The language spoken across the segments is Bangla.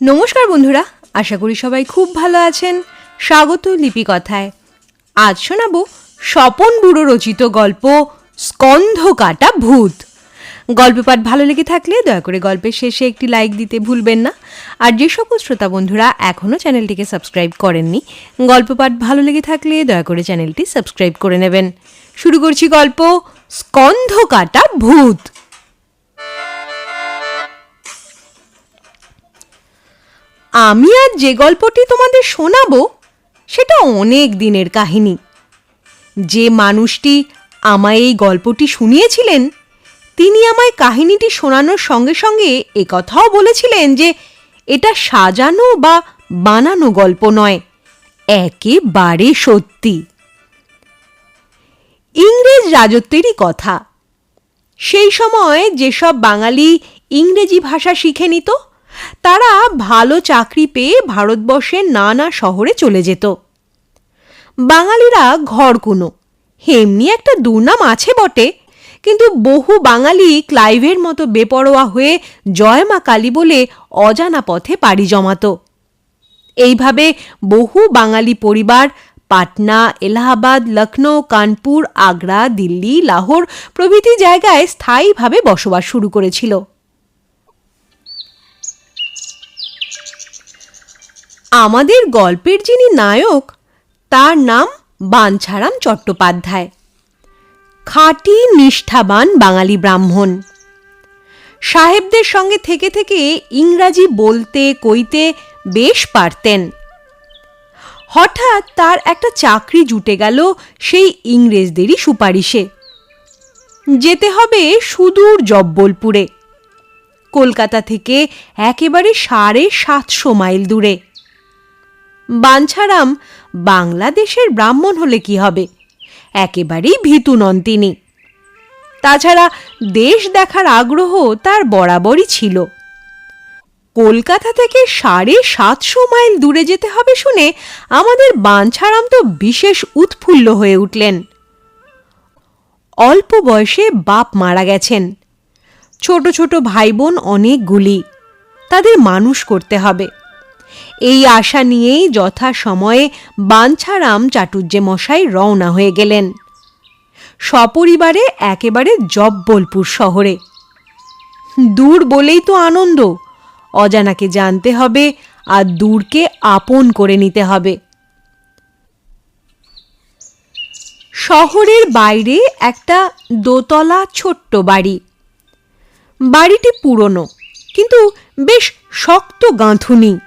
নমস্কার বন্ধুরা, আশা করি সবাই খুব ভালো আছেন। স্বাগত লিপি কথায় আজ শোনাবো স্বপন বুড়ো রচিত গল্প স্কন্ধ কাটা ভূত। গল্প পাঠ ভালো লেগে থাকলে দয়া করে গল্পের শেষে একটি লাইক দিতে ভুলবেন না। আর যে সকল শ্রোতা বন্ধুরা এখনও চ্যানেলটিকে সাবস্ক্রাইব করেননি, গল্প পাঠ ভালো লেগে থাকলে দয়া করে চ্যানেলটি সাবস্ক্রাইব করে নেবেন। শুরু করছি গল্প স্কন্ধ কাটা ভূত। আমি আজ যে গল্পটি তোমাদের শোনাবো, সেটা অনেক দিনের কাহিনী। যে মানুষটি আমায় এই গল্পটি শুনিয়েছিলেন, তিনি আমায় কাহিনীটি শোনানোর সঙ্গে সঙ্গে একথাও বলেছিলেন যে, এটা সাজানো বা বানানো গল্প নয়, একেবারে সত্যি। ইংরেজ রাজত্বেরই কথা। সেই সময় যেসব বাঙালি ইংরেজি ভাষা শিখে নিত তারা ভালো চাকরি পেয়ে ভারতবর্ষের নানা শহরে চলে যেত। বাঙালিরা ঘর ঘরকুনো এমনি একটা দুর্নাম আছে বটে, কিন্তু বহু বাঙালি ক্লাইভের মতো বেপরোয়া হয়ে জয় মা কালী বলে অজানা পথে পাড়ি জমাত। এইভাবে বহু বাঙালি পরিবার পাটনা, এলাহাবাদ লখনৌ কানপুর, আগ্রা, দিল্লি, লাহোর প্রভৃতি জায়গায় স্থায়ীভাবে বসবাস শুরু করেছিল। আমাদের গল্পের যিনি নায়ক, তার নাম বাঞ্ছারাম চট্টোপাধ্যায়। খাঁটি, নিষ্ঠাবান বাঙালি ব্রাহ্মণ। সাহেবদের সঙ্গে থেকে থেকে ইংরাজি বলতে, কইতে বেশ পারতেন। হঠাৎ তার একটা চাকরি জুটে গেল সেই ইংরেজদেরই সুপারিশে। যেতে হবে সুদূর জব্বলপুরে। কলকাতা থেকে একেবারে সাড়ে সাতশো মাইল দূরে। বাঞ্ছারাম বাংলাদেশের ব্রাহ্মণ হলে কি হবে? একেবারেই ভীতু নন তিনি। তাছাড়া দেশ দেখার আগ্রহ তার বরাবরই ছিল। কলকাতা থেকে সাড়ে সাতশো মাইল দূরে যেতে হবে শুনে আমাদের বাঞ্ছারাম তো বিশেষ উৎফুল্ল হয়ে উঠলেন। অল্প বয়সে বাপ মারা গেছেন। ছোট ছোট ভাই বোন অনেকগুলি। তাদের মানুষ করতে হবে। এই আশা নিয়েই যথা সময়ে বাঞ্ছারাম চাটুর্যে মশাই রওনা হয়ে গেলেন। সপরিবারে একেবারে জব্বলপুর শহরে। দূর বলেই তো আনন্দ। অজানাকে জানতে হবে আর দূরকে আপন করে নিতে হবে। শহরের বাইরে একটা দোতলা ছোট্ট বাড়ি। বাড়িটি পুরনো, কিন্তু বেশ শক্ত গাঁথুনি।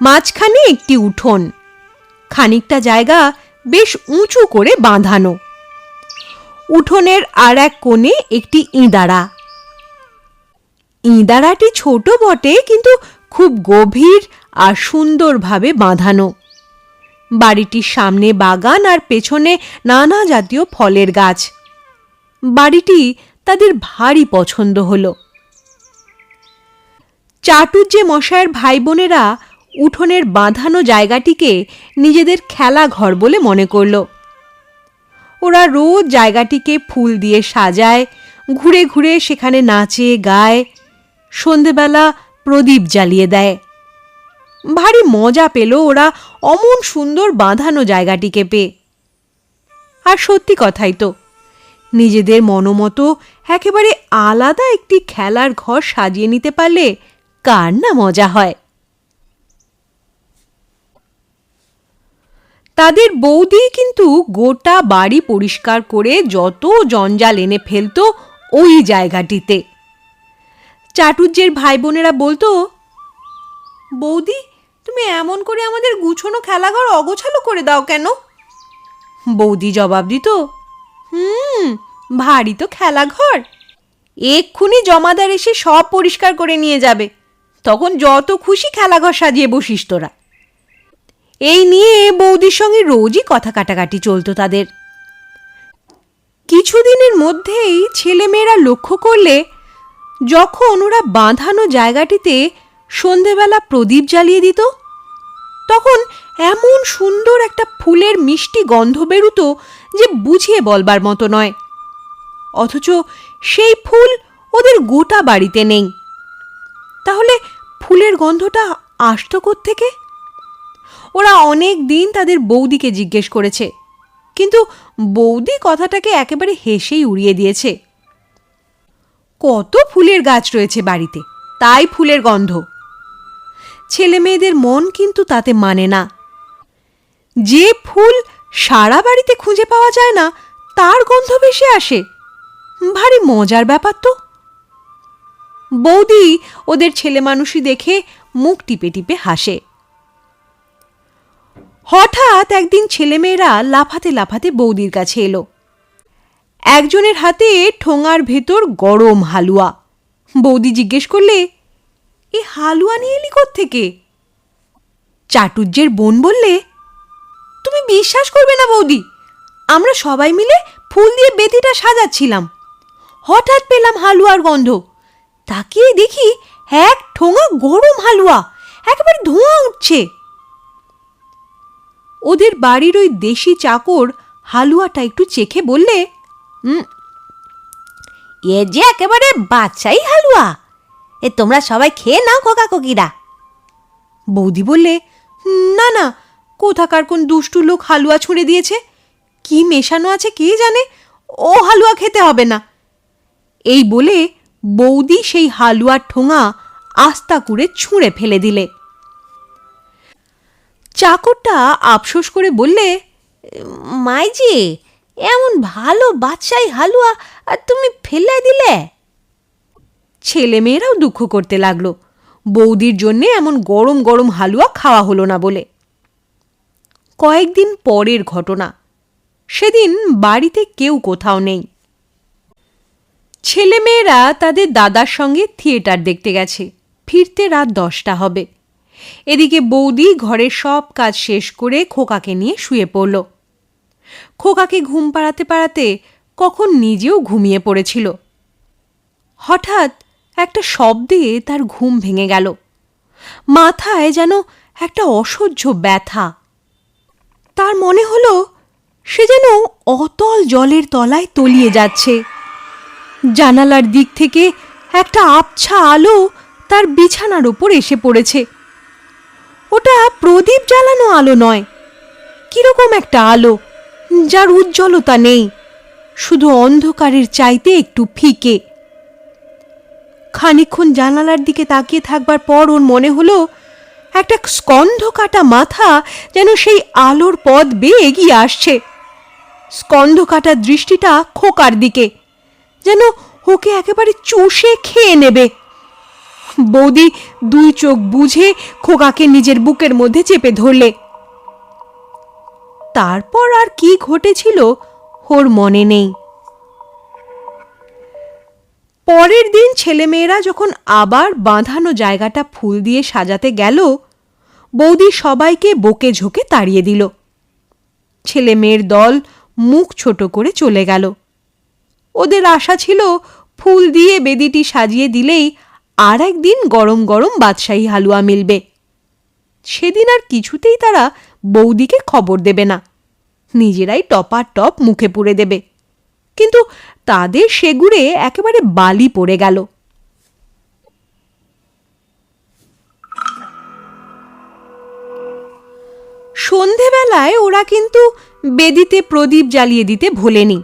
মাঝখানে একটি উঠোন। খানিকটা জায়গা বেশ উঁচু করে বাঁধানো। উঠোনের আর এক কোণে একটি ইঁদারা ইঁদারাটি ছোট বটে, কিন্তু খুব গভীর আর সুন্দরভাবে বাঁধানো। বাড়িটির সামনে বাগান আর পেছনে নানা জাতীয় ফলের গাছ। বাড়িটি তাদের ভারী পছন্দ হলো। চাটুর্যে মশায়ের ভাই বোনেরা উঠোনের বাঁধানো জায়গাটিকে নিজেদের খেলা ঘর বলে মনে করল। ওরা রোজ জায়গাটিকে ফুল দিয়ে সাজায়, ঘুরে ঘুরে সেখানে নাচে, গায়, সন্ধেবেলা প্রদীপ জ্বালিয়ে দেয়। ভারী মজা পেল ওরা অমন সুন্দর বাঁধানো জায়গাটিকে পেয়ে। আর সত্যি কথাই তো, নিজেদের মনোমতো একেবারে আলাদা একটি খেলার ঘর সাজিয়ে নিতে পারলে কার না মজা হয়? তাদের বৌদি কিন্তু গোটা বাড়ি পরিষ্কার করে যত জঞ্জাল এনে ফেলতো ওই জায়গাটিতে। চাটুর্যের ভাই বোনেরা বলতো, বৌদি, তুমি এমন করে আমাদের গুছোনো খেলাঘর অগোছালো করে দাও কেন? বৌদি জবাব দিত, হুম, ভারী তো খেলাঘর। এক্ষুনি জমাদার এসে সব পরিষ্কার করে নিয়ে যাবে। তখন যত খুশি খেলাঘর সাজিয়ে বসিস তোরা। এই নিয়ে বৌদির সঙ্গে রোজই কথা কাটাকাটি চলতো তাদের। কিছুদিনের মধ্যেই ছেলেমেয়েরা লক্ষ্য করলে যখন ওরা বাঁধানো জায়গাটিতে সন্ধেবেলা প্রদীপ জ্বালিয়ে দিত, তখন এমন সুন্দর একটা ফুলের মিষ্টি গন্ধ বেরুতো যে বুঝিয়ে বলবার মতো নয়। অথচ সেই ফুল ওদের গোটা বাড়িতে নেই। তাহলে ফুলের গন্ধটা আসতো থেকে ওরা অনেক দিন তাদের বৌদিকে জিজ্ঞেস করেছে। কিন্তু বৌদি কথাটাকে একেবারে হেসেই উড়িয়ে দিয়েছে। কত ফুলের গাছ রয়েছে বাড়িতে, তাই ফুলের গন্ধ। ছেলে মেয়েদের মন কিন্তু তাতে মানে না। যে ফুল সারা বাড়িতে খুঁজে পাওয়া যায় না, তার গন্ধ বেশি আসে। ভারী মজার ব্যাপার তো। বৌদি ওদের ছেলে মানুষই দেখে মুখ টিপে টিপে হাসে। হঠাৎ একদিন ছেলেমেয়েরা লাফাতে লাফাতে বৌদির কাছে এলো। একজনের হাতে ঠোঙার ভেতর গরম হালুয়া। বৌদি জিজ্ঞেস করলে, এ হালুয়া নিয়ে এলি থেকে চাটুর্যের বোন বললে, তুমি বিশ্বাস করবে না বৌদি, আমরা সবাই মিলে ফুল দিয়ে বেদিটা সাজাচ্ছিলাম। হঠাৎ পেলাম হালুয়ার গন্ধ। তাকিয়ে দেখি এক ঠোঙা গরম হালুয়া, একেবারে ধোঁয়া উঠছে। ওদের বাড়ির ওই দেশি চাকর হালুয়াটা একটু চেখে বললে "হুম, এ যে একেবারে বাচ্চাই হালুয়া। এ তোমরা সবাই খেয়ে নাও খোকা কোকিরা বৌদি বললে না না কোথাকার কোন দুষ্টু লোক হালুয়া ছুঁড়ে দিয়েছে? কি মেশানো আছে কে জানে? ও হালুয়া খেতে হবে না। এই বলে বৌদি সেই হালুয়ার ঠোঙা আস্তা করে ছুঁড়ে ফেলে দিলে। চাকরটা আফসোস করে বললে, মাইজি, এমন ভালো বাচ্চাই হালুয়া, আর তুমি ফেলে দিলে? ছেলেমেয়েরাও দুঃখ করতে লাগল। বৌদির জন্যে এমন গরম গরম হালুয়া খাওয়া হলো না বলে। কয়েকদিন পরের ঘটনা। সেদিন বাড়িতে কেউ কোথাও নেই। ছেলেমেয়েরা তাদের দাদার সঙ্গে থিয়েটার দেখতে গেছে। ফিরতে রাত দশটা হবে। এদিকে বৌদি ঘরের সব কাজ শেষ করে খোকাকে নিয়ে শুয়ে পড়ল। খোকাকে ঘুম পাড়াতে পাড়াতে কখন নিজেও ঘুমিয়ে পড়েছিল। হঠাৎ একটা শব্দে তার ঘুম ভেঙে গেল। মাথায় যেন একটা অসহ্য ব্যথা। তার মনে হলো সে যেন অতল জলের তলায় তলিয়ে যাচ্ছে। জানালার দিক থেকে একটা আবছা আলো তার বিছানার ওপর এসে পড়েছে। ওটা প্রদীপ জ্বালানো আলো নয়। কীরকম একটা আলো, যার উজ্জ্বলতা নেই, শুধু অন্ধকারের চাইতে একটু ফিকে। খানিক্ষণ জানালার দিকে তাকিয়ে থাকবার পর ওর মনে হলো, একটা স্কন্ধ কাটা মাথা যেন সেই আলোর পথ বেয়ে এগিয়ে আসছে। স্কন্ধ কাটা দৃষ্টিটা খোকার দিকে, যেন ওকে একেবারে চুষে খেয়ে নেবে। বৌদি দুই চোখ বুঝে খোকাকে নিজের বুকের মধ্যে চেপে ধরলে। তারপর আর কি ঘটেছিল ওর মনে নেই। পরের দিন ছেলেমেয়েরা যখন আবার বাঁধানো জায়গাটা ফুল দিয়ে সাজাতে গেল, বৌদি সবাইকে বকে ঝোঁকে তাড়িয়ে দিল। ছেলে মেয়ের দল মুখ ছোট করে চলে গেল। ওদের আশা ছিল ফুল দিয়ে বেদিটি সাজিয়ে দিলেই আর একদিন গরম গরম বাদশাহী হালুয়া মিলবে। সেদিন আর কিছুতেই তারা বৌদিকে খবর দেবে না। নিজেরাই টপার টপ মুখে পুড়ে দেবে। কিন্তু তাদের সেগুড়ে একেবারে বালি পড়ে গেল। সন্ধেবেলায় ওরা কিন্তু বেদিতে প্রদীপ জ্বালিয়ে দিতে ভোলেনি।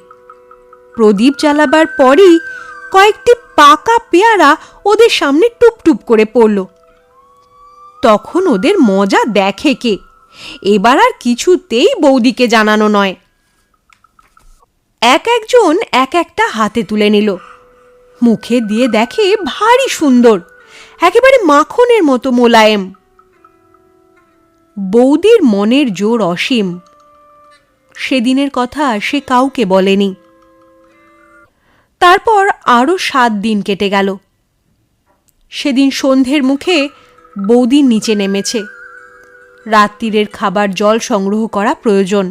প্রদীপ জ্বালাবার পরই কয়েকটি পাকা পেয়ারা ওদের সামনে টুপটুপ করে পড়ল। তখন ওদের মজা দেখে কে। এবার আর কিছুতেই বৌদিকে জানানো নয়। এক একজন এক একটা হাতে তুলে নিল। মুখে দিয়ে দেখে ভারী সুন্দর, একেবারে মাখনের মতো মোলায়েম। বৌদির মনের জোর অসীম। সেদিনের কথা সে কাউকে বলেনি। তারপর আরও সাত দিন কেটে গেল। সেদিন সন্ধ্যের মুখে বৌদির নিচে নেমেছে। রাত্রিরের খাবার জল সংগ্রহ করা প্রয়োজন,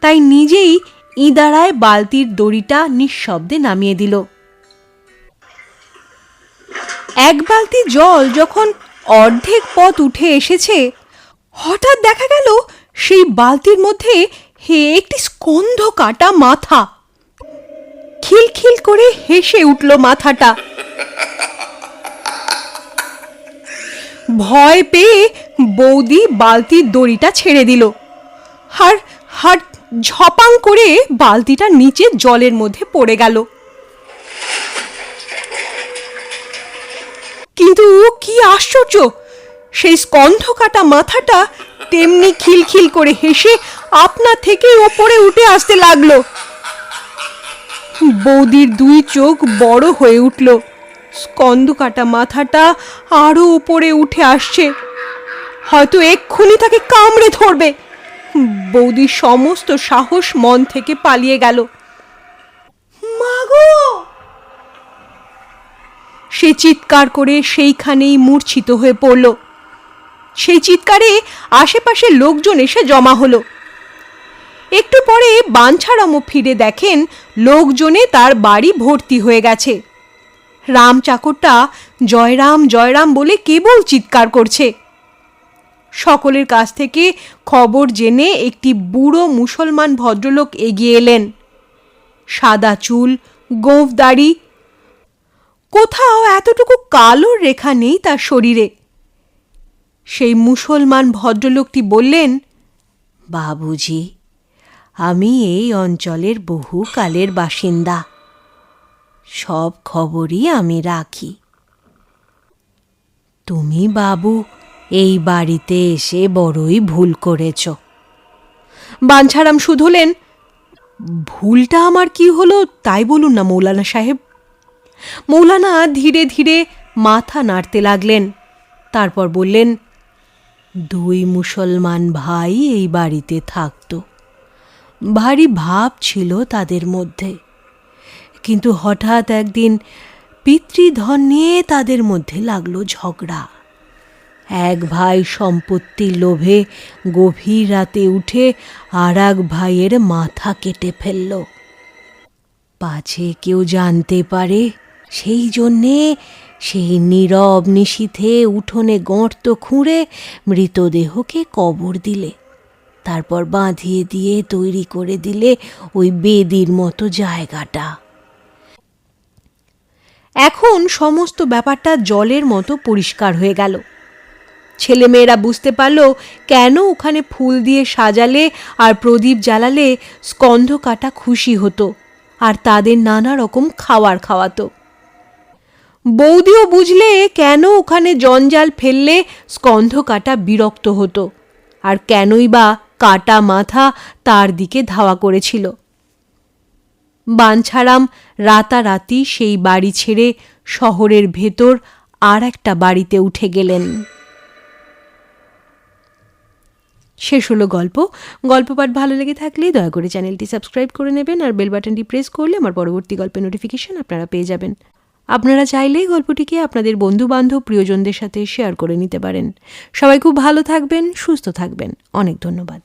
তাই নিজেই ইদারায় বালতির দড়িটা নিঃশব্দে নামিয়ে দিল। এক বালতি জল যখন অর্ধেক পথ উঠে এসেছে, হঠাৎ দেখা গেল সেই বালতির মধ্যে হে একটি স্কন্ধ কাটা মাথা। খিলখিল করে হেসে উঠল মাথাটা। ভয় পেয়ে বৌদি বালতির দড়িটা ছেড়ে দিল। আর আর ঝপাং করে বালতিটা নিচে জলের মধ্যে পড়ে গেল। কিন্তু কি আশ্চর্য! সেই স্কন্ধ কাটা মাথাটা তেমনি খিলখিল করে হেসে আপনা থেকে ওপরে উঠে আসতে লাগল। বৌদির দুই চোখ বড় হয়ে উঠল। স্কন্দ কাটা মাথাটা আরও উপরে উঠে আসছে। হয়তো এক্ষুনি তাকে কামড়ে ধরবে। বৌদির সমস্ত সাহস মন থেকে পালিয়ে গেল। সে চিৎকার করে সেইখানেই মূর্ছিত হয়ে পড়ল। সেই চিৎকারে আশেপাশের লোকজন এসে জমা হলো। একটু পরে বাঞ্ছারামও ফিরে দেখেন লোকজনে তার বাড়ি ভর্তি হয়ে গেছে। রাম চাকরটা জয়রাম জয়রাম বলে কেবল চিৎকার করছে। সকলের কাছ থেকে খবর জেনে একটি বুড়ো মুসলমান ভদ্রলোক এগিয়ে এলেন। সাদা চুল, গোঁফ দাড়ি, কোথাও এতটুকু কালোর রেখা নেই তার শরীরে। সেই মুসলমান ভদ্রলোকটি বললেন, বাবুজি আমি এই অঞ্চলের বহু কালের বাসিন্দা। সব খবরই আমি রাখি। তুমি বাবু, এই বাড়িতে এসে বড়ই ভুল করেছ। বাঞ্ছারাম শুধলেন, ভুলটা আমার কি হলো তাই বলুন না মৌলানা সাহেব? মৌলানা ধীরে ধীরে মাথা নাড়তে লাগলেন, তারপর বললেন, দুই মুসলমান ভাই এই বাড়িতে থাকতো। ভারী ভাব ছিল তাদের মধ্যে। কিন্তু হঠাৎ একদিন পিতৃধন নিয়ে তাদের মধ্যে লাগল ঝগড়া। এক ভাই সম্পত্তির লোভে গভীর রাতে উঠে আর এক ভাইয়ের মাথা কেটে ফেলল। পাছে কেউ জানতে পারে, সেই জন্যে সেই নীরব নিশীথে উঠোনে গর্ত খুঁড়ে মৃতদেহকে কবর দিলে। তারপর বাঁধিয়ে দিয়ে তৈরি করে দিলে ওই বেদির মতো জায়গাটা। এখন সমস্ত ব্যাপারটা জলের মতো পরিষ্কার হয়ে গেল। ছেলেমেয়েরা বুঝতে পারল কেন ওখানে ফুল দিয়ে সাজালে আর প্রদীপ জ্বালালে স্কন্ধ কাটা খুশি হতো আর তাদের নানা রকম খাবার খাওয়াতো। বৌদিও বুঝলে কেন ওখানে জঞ্জাল ফেললে স্কন্ধ কাটা বিরক্ত হতো আর কেনই বা কাটা মাথা তার দিকে ধাওয়া করেছিল। বাঞ্ছারাম রাতারাতি সেই বাড়ি ছেড়ে শহরের ভেতর আর একটা বাড়িতে উঠে গেলেন। শেষ হলো গল্প। গল্প পাঠ ভালো লেগে থাকলে দয়া করে চ্যানেলটি সাবস্ক্রাইব করে নেবেন আর বেল বাটনটি প্রেস করলে আমার পরবর্তী গল্পের নোটিফিকেশন আপনারা পেয়ে যাবেন। আপনারা চাইলেই গল্পটিকে আপনাদের বন্ধুবান্ধব প্রিয়জনদের সাথে শেয়ার করে নিতে পারেন। সবাই খুব ভালো থাকবেন, সুস্থ থাকবেন। অনেক ধন্যবাদ।